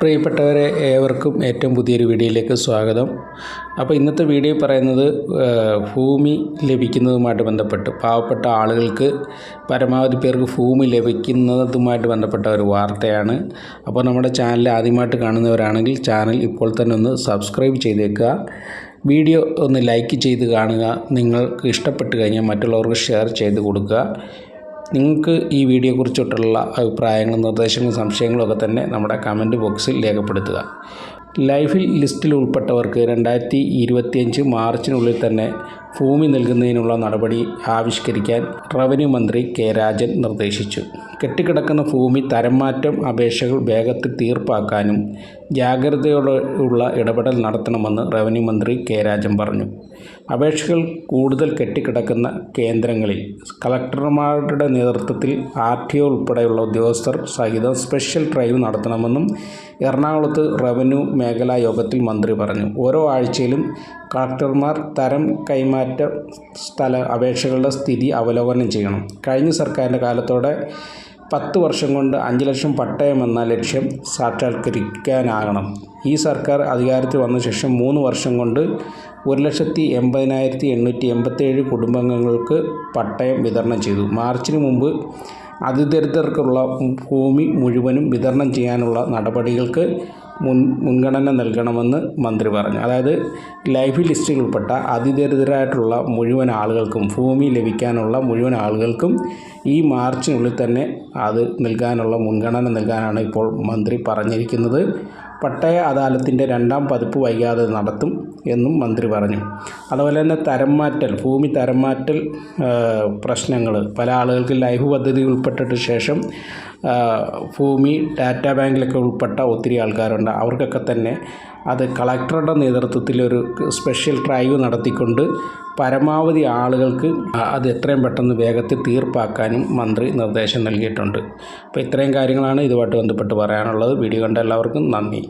പ്രിയപ്പെട്ടവരെ ഏവർക്കും ഏറ്റവും പുതിയൊരു വീഡിയോയിലേക്ക് സ്വാഗതം. അപ്പോൾ ഇന്നത്തെ വീഡിയോ പറയുന്നത് ഭൂമി ലഭിക്കുന്നതുമായിട്ട് ബന്ധപ്പെട്ട് പാവപ്പെട്ട ആളുകൾക്ക് പരമാവധി പേർക്ക് ഭൂമി ലഭിക്കുന്നതുമായിട്ട് ബന്ധപ്പെട്ട ഒരു വാർത്തയാണ്. അപ്പോൾ നമ്മുടെ ചാനൽ ആദ്യമായിട്ട് കാണുന്നവരാണെങ്കിൽ ചാനൽ ഇപ്പോൾ തന്നെ ഒന്ന് സബ്സ്ക്രൈബ് ചെയ്തേക്കുക. വീഡിയോ ഒന്ന് ലൈക്ക് ചെയ്ത് കാണുക. നിങ്ങൾക്ക് ഇഷ്ടപ്പെട്ട് കഴിഞ്ഞാൽ മറ്റുള്ളവർക്ക് ഷെയർ ചെയ്ത് കൊടുക്കുക. നിങ്ങൾക്ക് ഈ വീഡിയോയെക്കുറിച്ചിട്ടുള്ള അഭിപ്രായങ്ങളും നിർദ്ദേശങ്ങളും സംശയങ്ങളും ഒക്കെ തന്നെ നമ്മുടെ കമന്റ് ബോക്സിൽ രേഖപ്പെടുത്തുക. ലൈഫിൽ ലിസ്റ്റിൽ ഉൾപ്പെട്ടവർക്ക് രണ്ടായിരത്തി ഇരുപത്തിയഞ്ച് മാർച്ചിനുള്ളിൽ തന്നെ ഭൂമി നൽകുന്നതിനുള്ള നടപടി ആവിഷ്കരിക്കാൻ റവന്യൂ മന്ത്രി കെ രാജൻ നിർദ്ദേശിച്ചു. കെട്ടിക്കിടക്കുന്ന ഭൂമി തരംമാറ്റം അപേക്ഷകൾ വേഗത്തിൽ തീർപ്പാക്കാനും ജാഗ്രതയോടെയുള്ള ഇടപെടൽ നടത്തണമെന്ന് റവന്യൂ മന്ത്രി കെ രാജൻ പറഞ്ഞു. അപേക്ഷകൾ കൂടുതൽ കെട്ടിക്കിടക്കുന്ന കേന്ദ്രങ്ങളിൽ കളക്ടർമാരുടെ നേതൃത്വത്തിൽ ആർ ടി ഒ ഉൾപ്പെടെയുള്ള ഉദ്യോഗസ്ഥർ സഹിതം സ്പെഷ്യൽ ഡ്രൈവ് നടത്തണമെന്നും എറണാകുളത്ത് റവന്യൂ മേഖലാ യോഗത്തിൽ മന്ത്രി പറഞ്ഞു. ഓരോ ആഴ്ചയിലും കളക്ടർമാർ തരം കൈമാറ്റ സ്ഥല അപേക്ഷകളുടെ സ്ഥിതി അവലോകനം ചെയ്യണം. കഴിഞ്ഞ സർക്കാരിന്റെ കാലത്തോടെ പത്ത് വർഷം കൊണ്ട് അഞ്ച് ലക്ഷം പട്ടയം എന്ന ലക്ഷ്യം സാക്ഷാത്കരിക്കാനാകണം. ഈ സർക്കാർ അധികാരത്തിൽ വന്ന ശേഷം മൂന്ന് വർഷം കൊണ്ട് ഒരു ലക്ഷത്തി എൺപതിനായിരത്തി എണ്ണൂറ്റി എൺപത്തേഴ് കുടുംബാംഗങ്ങൾക്ക് പട്ടയം വിതരണം ചെയ്തു. മാർച്ചിന് മുമ്പ് അതിദരിദ്രർക്കുള്ള ഭൂമി മുഴുവനും വിതരണം ചെയ്യാനുള്ള നടപടികൾക്ക് മുൻ മുൻഗണന നൽകണമെന്ന് മന്ത്രി പറഞ്ഞു. അതായത് ലൈഫ് ലിസ്റ്റിൽ ഉൾപ്പെട്ട അതിദരിദ്രരായിട്ടുള്ള മുഴുവൻ ആളുകൾക്കും ഭൂമി ലഭിക്കാനുള്ള മുഴുവൻ ആളുകൾക്കും ഈ മാർച്ചിനുള്ളിൽ തന്നെ അത് നൽകാനുള്ള മുൻഗണന നൽകാനാണ് ഇപ്പോൾ മന്ത്രി പറഞ്ഞിരിക്കുന്നത്. പട്ടയ അദാലത്തിന്റെ രണ്ടാം പതിപ്പ് വൈകാതെ നടത്തും എന്നും മന്ത്രി പറഞ്ഞു. അതുപോലെ തന്നെ തരം മാറ്റൽ ഭൂമി തരം മാറ്റൽ പ്രശ്നങ്ങൾ. പല ആളുകൾക്ക് ലൈഫ് പദ്ധതി ഉൾപ്പെട്ടിട്ട് ശേഷം ഭൂമി ഡാറ്റാ ബാങ്കിലൊക്കെ ഉൾപ്പെട്ട ഒത്തിരി ആൾക്കാരുണ്ട്. അവർക്കൊക്കെ തന്നെ അത് കളക്ടറുടെ നേതൃത്വത്തിൽ ഒരു സ്പെഷ്യൽ ഡ്രൈവ് നടത്തിക്കൊണ്ട് പരമാവധി ആളുകൾക്ക് അത് എത്രയും പെട്ടെന്ന് വേഗത്തിൽ തീർപ്പാക്കാനും മന്ത്രി നിർദ്ദേശം നൽകിയിട്ടുണ്ട്. അപ്പോൾ ഇത്രയും കാര്യങ്ങളാണ് ഇതുമായിട്ട് ബന്ധപ്പെട്ട് പറയാനുള്ളത്. വീഡിയോ കണ്ട എല്ലാവർക്കും നന്ദി.